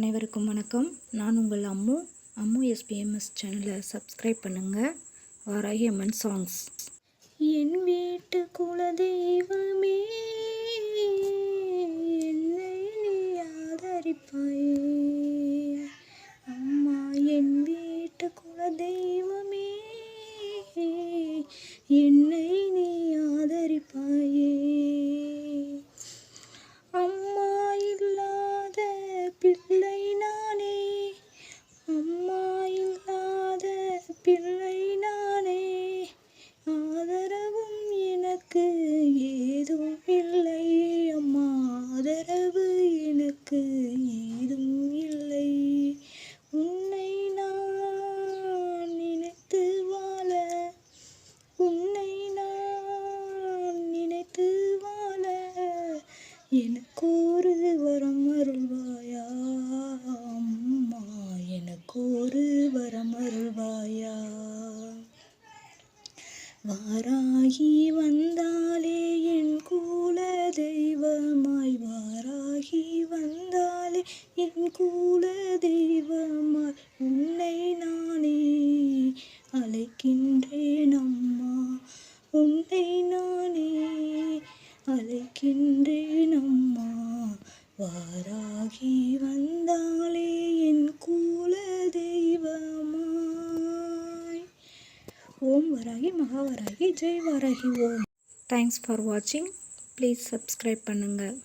அனைவருக்கும் வணக்கம். நான் உங்கள் அம்மு. அம்மு எஸ்பிஎம்எஸ் சேனலை சப்ஸ்கிரைப் பண்ணுங்கள் வாராகி அம்மன் சாங்ஸ் என் வீட்டு குலதெய்வமே எனக்கு ஒரு வரம் அருள்வாயா அம்மா எனக்கு ஒரு வரம் அருள்வாயா. வாராகி வந்தாலே என் கூல தெய்வமாய் வாராகி வந்தாலே என் கூல தெய்வமாய் உன்னை அழைக்கின்றேன் அம்மா வாராகி வந்தாலே என் கூல தெய்வமாய் ஓம் வராகி மகாவராகி ஜெய் வராகி ஓம். தேங்க்ஸ் ஃபார் வாட்சிங் ப்ளீஸ் சப்ஸ்கிரைப் பண்ணுங்கள்